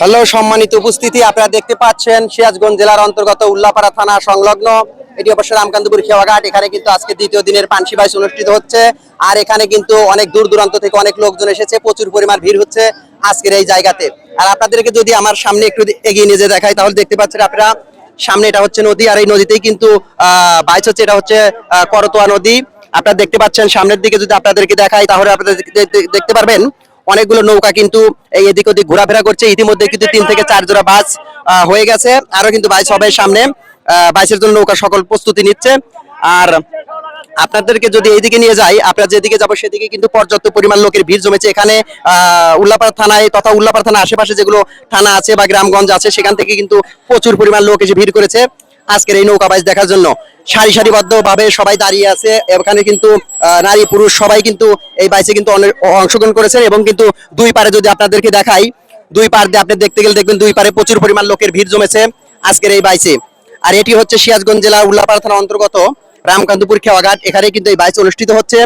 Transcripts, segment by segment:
Hello, সম্মানিত উপস্থিতি, আপনারা দেখতে পাচ্ছেন সিরাজগঞ্জ জেলার অন্তর্গত উল্লাপাড়া থানা সংলগ্ন। এটি অবশ্য রামকান্তপুর খেয়াঘাট এখানে কিন্তু আজকে দ্বিতীয় দিনের পানসি বাইশ অনুষ্ঠিত হচ্ছে। আর এখানে কিন্তু অনেক দূর দূরান্ত থেকে অনেক লোকজন এসেছে, প্রচুর পরিমাণ ভিড় হচ্ছে আজকের এই জায়গাতে। আর আপনাদেরকে যদি আমার সামনে একটু এগিয়ে নিয়ে যেয়ে দেখাই, তাহলে দেখতে পাচ্ছেন আপনারা, সামনে এটা হচ্ছে নদী, আর এই নদীতেই কিন্তু, আহ বাইচ হচ্ছে, এটা হচ্ছে করতোয়া নদী। আপনারা দেখতে পাচ্ছেন সামনের দিকে যদি আপনাদেরকে দেখাই, তাহলে দেখতে- দেখতে পারবেন অনেকগুলো নৌকা কিন্তু এই এদিক ওদিক ঘোরাফেরা করছে। ইতিমধ্যে কিন্তু তিন থেকে চার জোড়া বাস হয়ে গেছে। আরও কিন্তু বাইশ হবে সামনে বাইশের জন্য নৌকা সকল প্রস্তুতি নিচ্ছে। আর আপনাদেরকে যদি এইদিকে নিয়ে যাই, আপনারা যেদিকে যাব সেদিকে কিন্তু পর্যাপ্ত পরিমাণ লোকের ভিড় জমেছে। এখানে উল্লাপাড়া থানায় তথা উল্লাপাড়া থানা আশেপাশে যেগুলো থানা আছে বা গ্রামগঞ্জ আছে, সেখান থেকে কিন্তু প্রচুর পরিমাণ লোক এসে ভিড় করেছে। আজকের এই নৌকা বাইচ দেখার জন্য। সারি সারিবদ্ধ ভাবে সবাই দাঁড়িয়ে আছে। এখানে কিন্তু নারী, পুরুষ সবাই কিন্তু এই বাইসে কিন্তু অংশগ্রহণ করেছেন এবং কিন্তু দুই পারে যদি আপনাদেরকে দেখাই, দুই পার দিয়ে আপনি দেখতে গেলে দেখবেন দুই পারে প্রচুর পরিমাণ লোকের ভিড় জমেছে আজকের এই বাইসে আর এটি হচ্ছে সিরাজগঞ্জ জেলার উল্লাপাড়া থানার অন্তর্গত রামকান্তপুর খেওয়াঘাট। এখানে কিন্তু এই বাইচ অনুষ্ঠিত হচ্ছে।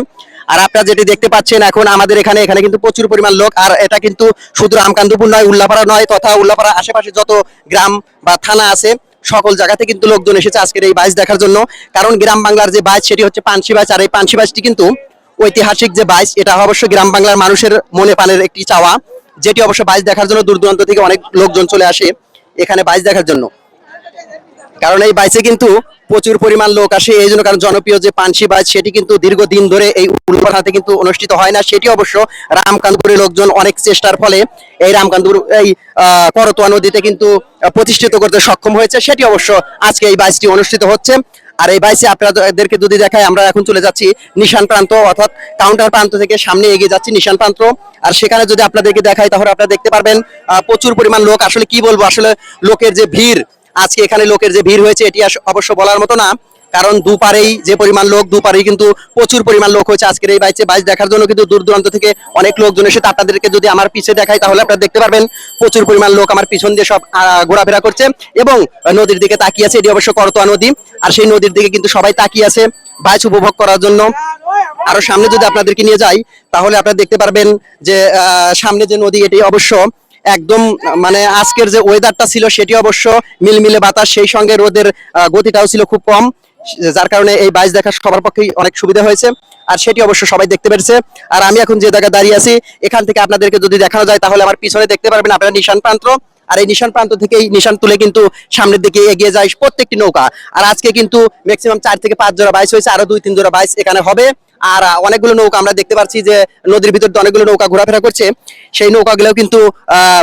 আর আপনারা যেটি দেখতে পাচ্ছেন এখন, আমাদের এখানে এখানে কিন্তু প্রচুর পরিমাণ লোক। আর এটা কিন্তু শুধু রামকান্তপুর নয় উল্লাপাড়া নয়, তথা উল্লাপাড়া আশেপাশে যত গ্রাম বা থানা আছে সকল জায়গাতে কিন্তু লোকজন এসেছে আজকের এই বাইচ দেখার জন্য। কারণ গ্রাম বাংলার যে বাইচ সেটি হচ্ছে পানসি বাইচ আর এই পানসি বাইচটি কিন্তু ঐতিহাসিক যে বাইচ এটা অবশ্য গ্রাম বাংলার মানুষের মনে পানের একটি চাওয়া, যেটি অবশ্য বাইচ দেখার জন্য দূর দূরান্ত থেকে অনেক লোকজন চলে আসে এখানে বাইচ দেখার জন্য। কারণ এই বাইচে কিন্তু প্রচুর পরিমাণ লোক আসে, এই জন্য কারণ জনপ্রিয় যে পানসি বাইচ, সেটি কিন্তু দীর্ঘদিন ধরে এই উল্লাপাড়াতে কিন্তু অনুষ্ঠিত হয় না। সেটি অবশ্য রামকান্তপুরের লোকজন অনেক চেষ্টার ফলে এই রামকান্তপুর এই করতোয়া নদীতে কিন্তু প্রতিষ্ঠিত করতে সক্ষম হয়েছে। সেটি অবশ্য আজকে এই বাইচটি অনুষ্ঠিত হচ্ছে। আর এই বাইসে আপনাদেরকে যদি দেখায় আমরা এখন চলে যাচ্ছি নিশান প্রান্ত, অর্থাৎ কাউন্টার প্রান্ত থেকে সামনে এগিয়ে যাচ্ছি নিশান প্রান্ত। আর সেখানে যদি আপনাদেরকে দেখায় তাহলে আপনারা দেখতে পারবেন প্রচুর পরিমাণ লোক। আসলে কি বলব? আসলে লোকের যে ভিড় আজকে এখানে লোকের যে ভিড় হয়েছে, এটি অবশ্য বলার মতো না। কারণ দুপারেই যে পরিমাণ লোক, দুপারেই কিন্তু প্রচুর পরিমাণ লোক হয়েছে আজকের এই বাইচে। বাইচ দেখার জন্য কিন্তু দূর দূরান্ত থেকে অনেক লোকজন এসে আপনাদেরকে যদি আমার পিছে দেখাই তাহলে আপনারা দেখতে পারবেন প্রচুর পরিমাণ লোক আমার পিছন দিয়ে সব ঘোরাফেরা করছে। এবং নদীর দিকে তাকিয়ে আছে, এটি অবশ্য করতোয়া নদী। আর সেই নদীর দিকে কিন্তু সবাই তাকিয়ে আছে বাইচ উপভোগ করার জন্য। আরও সামনে যদি আপনাদেরকে নিয়ে যাই, তাহলে আপনারা দেখতে পারবেন যে সামনে যে নদী, এটি অবশ্য একদম মানে আজকের যে ওয়েদারটা ছিল সেটি অবশ্য মিলমিলে বাতাস, সেই সঙ্গে রোদের গতিটাও ছিল খুব কম। যার কারণে এই বাইচ দেখা সবার পক্ষেই অনেক সুবিধা হয়েছে। আর সেটি অবশ্য সবাই দেখতে পেরেছে। আর আমি এখন যে জায়গায় দাঁড়িয়ে আছি, এখান থেকে আপনাদেরকে যদি দেখানো যায়, তাহলে আমার পিছনে দেখতে পারবেন আপনারা নিশান প্রান্ত। আর এই নিশান প্রান্ত থেকেই নিশান তুলে কিন্তু সামনের দিকে এগিয়ে যায় প্রত্যেকটি নৌকা। আর আজকে কিন্তু ম্যাক্সিমাম চার থেকে পাঁচ জোড়া বাইচ হয়েছে, আরও দুই তিন জোড়া বাইচ এখানে হবে। আর অনেকগুলো নৌকা আমরা দেখতে পাচ্ছি যে নদীর ভিতর অনেকগুলো নৌকা ঘোরাফেরা করছে। সেই নৌকাগুলোও কিন্তু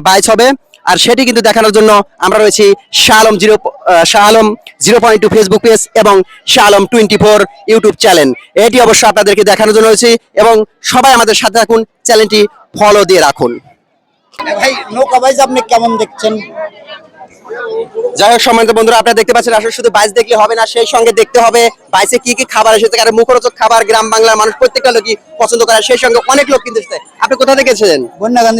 বাইচ হবে। আর সেটি কিন্তু দেখানোর জন্য আমরা রয়েছি Shah Alam zero Shah Alam zero point two Facebook page এবং Shah Alam twenty four YouTube channel এটি অবশ্য আপনাদেরকে দেখানোর জন্য রয়েছে এবং সবাই আমাদের সাথে থাকুন চ্যানেলটি ফলো দিয়ে রাখুন। ভাই, নৌকা বাইজ আপনি কেমন দেখছেন? যাই হোক সম্মানিত বন্ধুরা আপনারা দেখতে পাচ্ছেন আসলে শুধু বাইচ দেখলে হবে না সেই সঙ্গে দেখতে হবে বাইচে কি কি খাবার এসেছে। কারণ মুখরোচক খাবার গ্রাম বাংলার মানুষ প্রত্যেকটা লোকই পছন্দ করে সেই সঙ্গে অনেক লোক কিন্তু এসেছে। আপনি কোথা থেকে এসেছেন?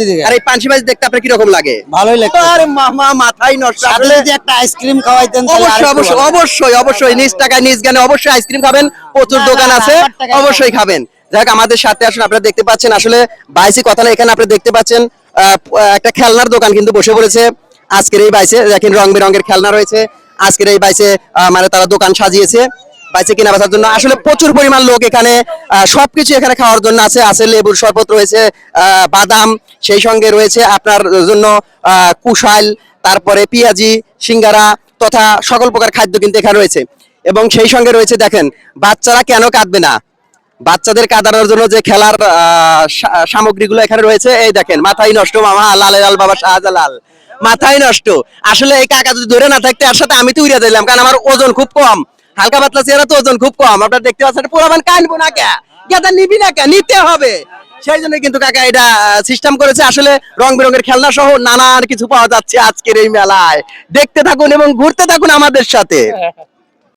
থেকে। আর এই পানসি বাইচ দেখতে আপনার কীরকম লাগে? ভালোই আরে মামা মাথায় নষ্ট। আসলে যদি একটা আইসক্রিম খাওয়াইতেন অবশ্যই অবশ্যই অবশ্যই অবশ্যই নিজ টাকায় নিজ অবশ্যই আইসক্রিম খাবেন। প্রচুর দোকান আছে। অবশ্যই খাবেন। যাক আমাদের সাথে আসুন আপনারা দেখতে পাচ্ছেন আসলে বাইসি কথা না এখানে আপনারা দেখতে পাচ্ছেন আহ, একটা খেলনার দোকান কিন্তু বসে পড়েছে। আজকের এই বাইসে দেখেন রং বেরঙের খেলনা রয়েছে। আজকের এই বাইসে মানে তারা দোকান সাজিয়েছে। বাইসে কিনা বেচার জন্য আসলে প্রচুর পরিমাণ লোক এখানে সবকিছু এখানে খাওয়ার জন্য আছে। আছে লেবুর শরবত রয়েছে বাদাম, সেই সঙ্গে রয়েছে আপনার জন্য কুশাল, তারপরে পেঁয়াজি, সিঙ্গারা তথা সকল প্রকার খাদ্য কিন্তু এখানে রয়েছে। এবং সেই সঙ্গে রয়েছে দেখেন, বাচ্চারা কেন কাঁদবে না? বাচ্চাদের কাঁদানোর জন্য যে খেলার সামগ্রীগুলো এখানে রয়েছে, এই দেখেন, মাথায় নষ্ট মামা, লালে লাল বাবা শাহজালাল। মাথায় নষ্ট। আসলে এই কাকা যদি ধরে না থাকতে আর সাথে আমি তো উড়িয়ে দিলাম, কারণ আমার ওজন খুব কম। হালকা পাতলা চেহারা তো ওজন খুব কম। আপনার দেখতে পাচ্ছেন পুরাবান কানবো না কে? গেদা নিবি না কে? নিতে হবে। সেই জন্য কিন্তু কাকা এটা সিস্টেম করেছে। আসলে রং বেরঙের খেলনা সহ নানান কিছু পাওয়া যাচ্ছে আজকের এই মেলায়। দেখতে থাকুন এবং ঘুরতে থাকুন আমাদের সাথে।